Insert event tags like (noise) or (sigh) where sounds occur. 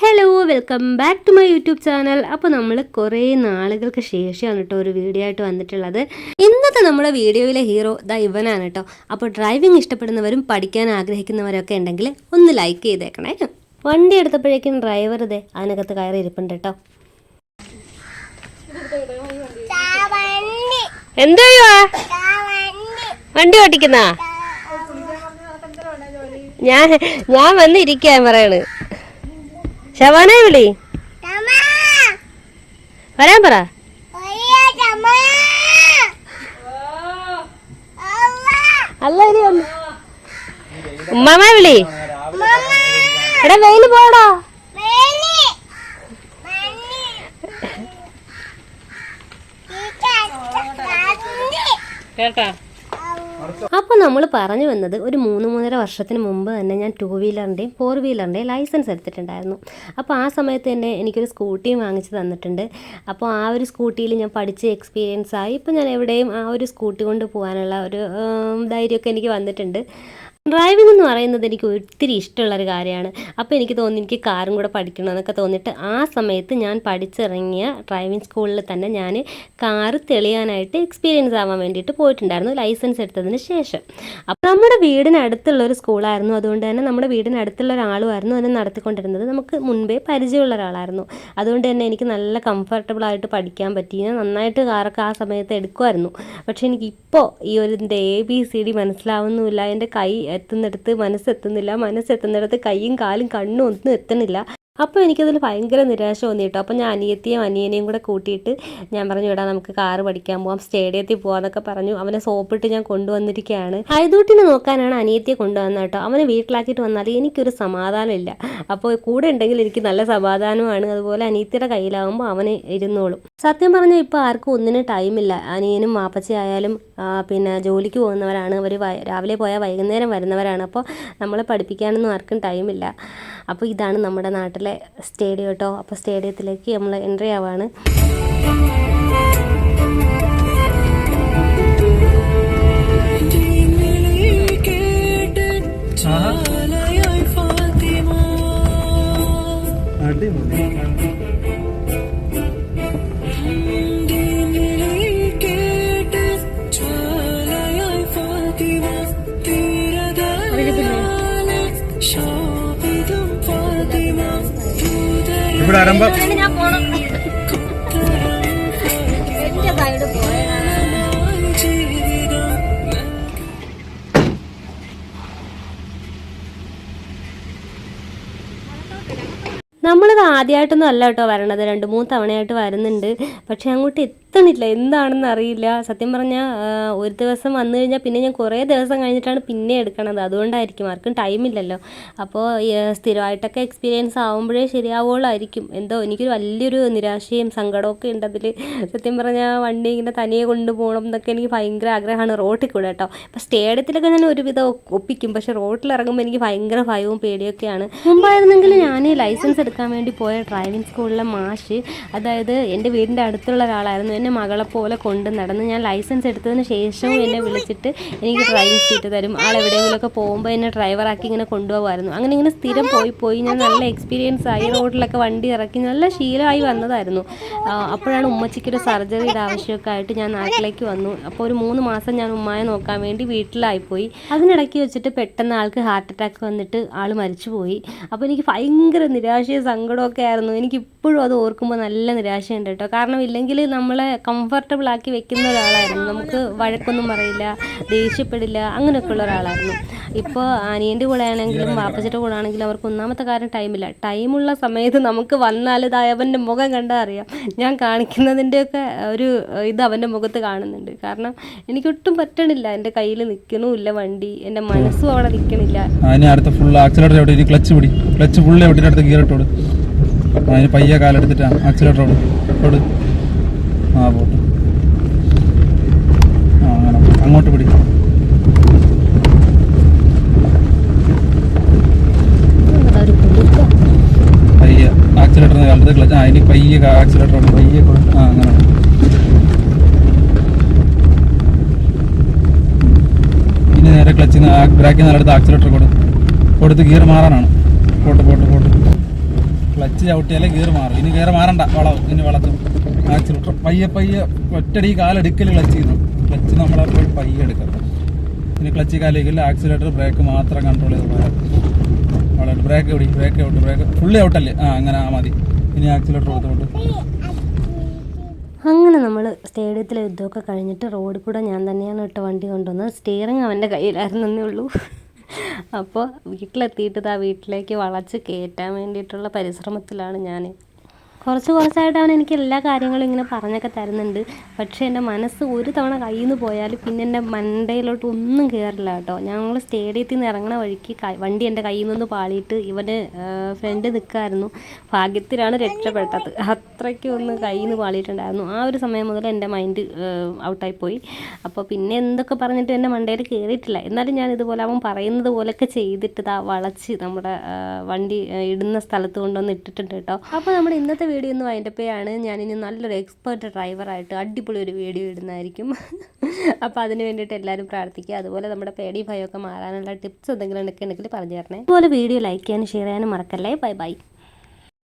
Hello welcome back to my YouTube channel അപ്പോൾ നമ്മൾ കുറേ നാളുകൾക്ക് ശേഷമാണ് കേട്ടോ ഒരു വീഡിയോ ആയിട്ട് വന്നിട്ടുള്ളത്. ഇന്നത്തെ നമ്മുടെ വീഡിയോയിലെ ഹീറോ ദാ ഇവനാണ് കേട്ടോ. അപ്പോൾ ഡ്രൈവിംഗ് ഇഷ്ടപ്പെടുന്നവരും പഠിക്കാൻ ആഗ്രഹിക്കുന്നവരൊക്കെ ഉണ്ടെങ്കിൽ ഒന്ന് ലൈക്ക് ചെയ്തേക്കണേ. വണ്ടി എടുത്തപ്പോഴേക്കും ഡ്രൈവർ ഇതേ അതിനകത്ത് കയറി ഇരിപ്പുണ്ട് കേട്ടോ. എന്തോ വണ്ടി ഓടിക്കുന്ന ഞാൻ ഞാൻ വന്നിരിക്കാൻ പറയണ്. ശവാനെ വിളി. വരാൻ പറ. അല്ല ഇനി ഉമ്മാമ വിളി. എടാ വെയിൽ. പോടാ കേട്ടാ അപ്പോൾ നമ്മൾ പറഞ്ഞു വന്നത് ഒരു മൂന്ന് മൂന്നര വർഷത്തിന് മുമ്പ് തന്നെ ഞാൻ ടൂ വീലറിന്റെയും ഫോർ വീലറിന്റെയും ലൈസൻസ് എടുത്തിട്ടുണ്ടായിരുന്നു. അപ്പോൾ ആ സമയത്ത് തന്നെ എനിക്കൊരു സ്കൂട്ടിയും വാങ്ങിച്ച് തന്നിട്ടുണ്ട്. അപ്പോൾ ആ ഒരു സ്കൂട്ടിയിൽ ഞാൻ പഠിച്ച് എക്സ്പീരിയൻസ് ആയി. ഇപ്പോൾ ഞാൻ എവിടെയും ആ ഒരു സ്കൂട്ടി കൊണ്ട് പോകാനുള്ള ഒരു ധൈര്യമൊക്കെ എനിക്ക് വന്നിട്ടുണ്ട്. ഡ്രൈവിംഗ് എന്ന് പറയുന്നത് എനിക്ക് ഒത്തിരി ഇഷ്ടമുള്ളൊരു കാര്യമാണ്. അപ്പോൾ എനിക്ക് തോന്നി എനിക്ക് കാറും കൂടെ പഠിക്കണമെന്നൊക്കെ തോന്നിയിട്ട് ആ സമയത്ത് ഞാൻ പഠിച്ചിറങ്ങിയ ഡ്രൈവിംഗ് സ്കൂളിൽ തന്നെ ഞാൻ കാറ് തെളിയാനായിട്ട് എക്സ്പീരിയൻസ് ആവാൻ വേണ്ടിയിട്ട് പോയിട്ടുണ്ടായിരുന്നു ലൈസൻസ് എടുത്തതിന് ശേഷം. അപ്പോൾ നമ്മുടെ വീടിനടുത്തുള്ള ഒരു സ്കൂളായിരുന്നു അതുകൊണ്ട് തന്നെ നമ്മുടെ വീടിനടുത്തുള്ള ഒരാളുമായിരുന്നു അതിനെ നടത്തിക്കൊണ്ടിരുന്നത്. നമുക്ക് മുൻപേ പരിചയമുള്ള ഒരാളായിരുന്നു. അതുകൊണ്ട് തന്നെ എനിക്ക് നല്ല കംഫർട്ടബിൾ ആയിട്ട് പഠിക്കാൻ പറ്റി. നന്നായിട്ട് കാറൊക്കെ ആ സമയത്ത് എടുക്കുമായിരുന്നു. പക്ഷേ എനിക്കിപ്പോൾ ഈ ഒരു എ ബി സി ഡി മനസ്സിലാവുന്നുമില്ല. എന്റെ കൈ എത്തുന്നിടത്ത് മനസ്സെത്തുന്നില്ല. മനസ്സെത്തുന്നിടത്ത് കൈയും കാലും കണ്ണും ഒന്നും എത്തുന്നില്ല അപ്പോൾ എനിക്കതിൽ ഭയങ്കര നിരാശ തോന്നി കേട്ടോ. അപ്പോൾ ഞാൻ അനിയത്തിയും അനിയനെയും കൂടെ കൂട്ടിയിട്ട് ഞാൻ പറഞ്ഞു വിടാം നമുക്ക് കാറ് പഠിക്കാൻ പോവാം. സ്റ്റേഡിയത്തിൽ പോവാന്നൊക്കെ പറഞ്ഞു. അവനെ സോപ്പിട്ട് ഞാൻ കൊണ്ടുവന്നിരിക്കുകയാണ്. ഹൈദൂട്ടിനെ നോക്കാനാണ് അനിയത്തിയെ കൊണ്ടുവന്നത് കേട്ടോ. അവനെ വീട്ടിലാക്കിയിട്ട് വന്നാൽ എനിക്കൊരു സമാധാനമില്ല അപ്പോൾ കൂടെ ഉണ്ടെങ്കിൽ എനിക്ക് നല്ല സമാധാനമാണ്. അതുപോലെ അനിയത്തിയുടെ കയ്യിലാവുമ്പോൾ അവന് ഇരുന്നോളും. സത്യം പറഞ്ഞാൽ ഇപ്പോൾ ആർക്കും ഒന്നിനും ടൈമില്ല അനിയനും മാപ്പച്ചയായാലും പിന്നെ ജോലിക്ക് പോകുന്നവരാണ്. അവർ രാവിലെ പോയാൽ വൈകുന്നേരം വരുന്നവരാണ്. അപ്പോൾ നമ്മളെ പഠിപ്പിക്കാനൊന്നും ആർക്കും ടൈമില്ല അപ്പോൾ ഇതാണ് നമ്മുടെ നാട്ടിലെ സ്റ്റേഡിയം കേട്ടോ. അപ്പോൾ സ്റ്റേഡിയത്തിലേക്ക് നമ്മൾ എൻട്രി ആവാണ്. ഇവിടെ ആരംഭം നമ്മളിത് ആദ്യമായിട്ടൊന്നും അല്ല കേട്ടോ വരണത്. രണ്ട് മൂന്ന് തവണയായിട്ട് വരുന്നുണ്ട്. പക്ഷെ അങ്ങോട്ട് എത്തണില്ല. എന്താണെന്ന് അറിയില്ല. സത്യം പറഞ്ഞാൽ ഒരു ദിവസം വന്നു കഴിഞ്ഞാൽ പിന്നെ ഞാൻ കുറേ ദിവസം കഴിഞ്ഞിട്ടാണ് പിന്നെ എടുക്കണത്. അതുകൊണ്ടായിരിക്കും. ആർക്കും ടൈമില്ലല്ലോ അപ്പോൾ സ്ഥിരമായിട്ടൊക്കെ എക്സ്പീരിയൻസ് ആവുമ്പോഴേ ശരിയാവുള്ളായിരിക്കും എന്തോ എനിക്കൊരു വലിയൊരു നിരാശയും സങ്കടമൊക്കെ ഉണ്ട് അതിൽ സത്യം പറഞ്ഞാൽ വണ്ടി ഇങ്ങനെ തനിയെ കൊണ്ടുപോകണം എന്നൊക്കെ എനിക്ക് ഭയങ്കര ആഗ്രഹമാണ് റോട്ടിൽ കൂടെ കേട്ടോ. അപ്പോൾ സ്റ്റേഡിയത്തിലൊക്കെ ഞാൻ ഒരുവിധം ഒപ്പിക്കും. പക്ഷേ റോട്ടിൽ ഇറങ്ങുമ്പോൾ എനിക്ക് ഭയങ്കര ഭയവും പേടിയൊക്കെയാണ്. മുമ്പായിരുന്നെങ്കിൽ ഞാൻ ലൈസൻസ് എടുക്കാൻ വേണ്ടി പോയ ഡ്രൈവിംഗ് സ്കൂളിലെ മാഷ് അതായത് എന്റെ വീടിന്റെ അടുത്തുള്ള ഒരാളായിരുന്നു. എന്നെ മകളെ പോലെ കൊണ്ട് നടന്ന് ഞാൻ ലൈസൻസ് എടുത്തതിന് ശേഷവും എന്നെ വിളിച്ചിട്ട് എനിക്ക് ഡ്രൈവിംഗ് സീറ്റ് തരും. ആൾ എവിടെയെങ്കിലുമൊക്കെ പോകുമ്പോൾ എന്നെ ഡ്രൈവറാക്കി ഇങ്ങനെ കൊണ്ടുപോകുമായിരുന്നു അങ്ങനെ ഇങ്ങനെ സ്ഥിരം പോയി പോയി ഞാൻ നല്ല എക്സ്പീരിയൻസ് ആയി. റോഡിലൊക്കെ വണ്ടി ഇറക്കി നല്ല ശീലമായി വന്നതായിരുന്നു. അപ്പോഴാണ് ഉമ്മച്ചിക്കൊരു സർജറിയുടെ ആവശ്യമൊക്കെ ആയിട്ട് ഞാൻ നാട്ടിലേക്ക് വന്നു. അപ്പോൾ ഒരു മൂന്ന് മാസം ഞാൻ ഉമ്മയെ നോക്കാൻ വേണ്ടി വീട്ടിലായിപ്പോയി അതിനിടയ്ക്ക് വെച്ചിട്ട് പെട്ടെന്ന് ആൾക്ക് ഹാർട്ട് അറ്റാക്ക് വന്നിട്ട് ആൾ മരിച്ചുപോയി. അപ്പോൾ എനിക്ക് ഭയങ്കര നിരാശയും സങ്കടമൊക്കെ ആയിരുന്നു. എനിക്ക് ഇപ്പോഴും അത് ഓർക്കുമ്പോൾ നല്ല നിരാശയുണ്ട് കേട്ടോ. കാരണം ഇല്ലെങ്കിൽ നമ്മളെ കംഫർട്ടബിൾ ആക്കി വെക്കുന്ന ഒരാളായിരുന്നു. നമുക്ക് വഴക്കൊന്നും പറയില്ല ദേഷ്യപ്പെടില്ല അങ്ങനെയൊക്കെ ഉള്ള ഒരാളായിരുന്നു. ഇപ്പോൾ അനിയന്റെ കൂടെ ആണെങ്കിലും വാപ്പച്ചിയുടെ കൂടെ ആണെങ്കിലും അവർക്ക് ഒന്നാമത്തെ കാര്യം ടൈമില്ല ടൈമുള്ള സമയത്ത് നമുക്ക് വന്നാൽ ഇത് അവന്റെ മുഖം കണ്ടാൽ അറിയാം. ഞാൻ കാണിക്കുന്നതിന്റെയൊക്കെ ഒരു ഇത് അവന്റെ മുഖത്ത് കാണുന്നുണ്ട്. കാരണം എനിക്കൊട്ടും പറ്റണില്ല. എന്റെ കയ്യിൽ നിൽക്കണമില്ല വണ്ടി. എന്റെ മനസ്സും അവിടെ നിൽക്കണില്ല. ക്ലച്ച് പിടി. ക്ലച്ച് ഫുള്ള് എവിടെ? അടുത്ത് ഗിയർ ഇട്ടോട്. അതിന് പയ്യ കാലെടുത്തിട്ടാണ്. ആക്സിലേറ്റർ ഓട് ഓട് ആ പോട്ട്. ആ അങ്ങനെ. അങ്ങോട്ട് പിടി. പയ്യെ. ആക്സിലേറ്ററിന് കാലത്ത് ക്ലച്ച് ആ ഇനി പയ്യെ ആക്സിലേറ്റർ ഓട് പയ്യെ ആ അങ്ങനെ. ഇനി നേരെ ക്ലച്ചിന് ബ്രേക്കിൽ നിന്ന് അടുത്ത് ആക്സിലേറ്റർ കൊടു. കൊടുത്ത് ഗിയർ മാറാനാണ്. പോട്ട് പോട്ട് പോട്ട്. ക്ലച്ച് ചവിട്ടിയാലേ ഗിയർ മാറും. ഇനി ഗിയർ മാറണ്ട വളവും. ഇനി വളത്തും. ആക്സിലേറ്റർ പയ്യെ പയ്യെ ഒറ്റടി കാലെടുക്കൽ ക്ലച്ച് ചെയ്യുന്നു. ക്ലച്ച് നമ്മളെ പോയി പയ്യെ എടുക്കണം ഇനി ക്ലച്ച് കാലിക്കില്ല ആക്സിലേറ്റർ ബ്രേക്ക് മാത്രം കൺട്രോൾ ചെയ്ത് പോയാൽ വളരെ ബ്രേക്ക് എവിടെ? Brake out. ബ്രേക്ക് ഫുള്ളി ഔട്ടല്ലേ ആ അങ്ങനെ ആ മതി. ഇനി ആക്സിലേറ്റർ കൊടുത്തോട്ട് അങ്ങനെ നമ്മൾ സ്റ്റേഡിയത്തിലെ യുദ്ധമൊക്കെ കഴിഞ്ഞിട്ട് റോഡിൽ കൂടെ ഞാൻ തന്നെയാണ് ഇട്ട വണ്ടി കൊണ്ടുവന്നത്. സ്റ്റിയറിങ് അവന്റെ കയ്യിലായിരുന്നേ ഉള്ളൂ. അപ്പോൾ വീട്ടിലെത്തിയിട്ട് ആ വീട്ടിലേക്ക് വളച്ച് കയറ്റാൻ വേണ്ടിയിട്ടുള്ള പരിശ്രമത്തിലാണ് ഞാൻ കുറച്ച് കുറച്ചായിട്ട് അവൻ എനിക്ക് എല്ലാ കാര്യങ്ങളും ഇങ്ങനെ പറഞ്ഞൊക്കെ തരുന്നുണ്ട്. പക്ഷേ എന്റെ മനസ്സ് ഒരു തവണ കയ്യിൽ നിന്ന് പോയാൽ പിന്നെ എന്റെ മണ്ടയിലോട്ട് ഒന്നും കയറില്ല കേട്ടോ. ഞങ്ങൾ സ്റ്റേഡിയത്തിൽ നിന്ന് ഇറങ്ങണ വഴിക്ക് വണ്ടി എന്റെ കയ്യിൽ നിന്ന് പാളിയിട്ട് ഇവന് ഫ്രണ്ട് നിൽക്കായിരുന്നു ഭാഗ്യത്തിലാണ് രക്ഷപ്പെട്ടത്. അത്രയ്ക്ക് ഒന്ന് കയ്യിൽ നിന്ന് പാളിയിട്ടുണ്ടായിരുന്നു. ആ ഒരു സമയം മുതൽ എന്റെ മൈൻഡ് ഔട്ടായി പോയി അപ്പോൾ പിന്നെ എന്തൊക്കെ പറഞ്ഞിട്ട് എന്റെ മണ്ടയിൽ കയറിയിട്ടില്ല എന്നാലും ഞാൻ ഇതുപോലെ അവൻ പറയുന്നത് പോലെയൊക്കെ ചെയ്തിട്ട് ഇതാ വളച്ച് നമ്മുടെ വണ്ടി ഇടുന്ന സ്ഥലത്ത് കൊണ്ടുവന്ന് ഇട്ടിട്ടുണ്ട് കേട്ടോ. അപ്പോൾ നമ്മുടെ ഇന്നത്തെ വീഡിയോ ഒന്ന് വൈൻഡപ്പയാണ് ഞാനിനി നല്ലൊരു എക്സ്പേർട്ട് ഡ്രൈവറായിട്ട് അടിപൊളി ഒരു വീഡിയോ ഇടുന്നതായിരിക്കും. (laughs) അപ്പോൾ അതിന് വേണ്ടിയിട്ട് എല്ലാവരും പ്രാർത്ഥിക്കുക. അതുപോലെ നമ്മുടെ പേടി ഭയമൊക്കെ മാറാനുള്ള ടിപ്സ് എന്തെങ്കിലും ഉണ്ടെങ്കിൽ പറഞ്ഞു തരണേ. അതുപോലെ വീഡിയോ ലൈക്ക് ചെയ്യാനും ഷെയർ ചെയ്യാനും മറക്കല്ലേ? Bye bye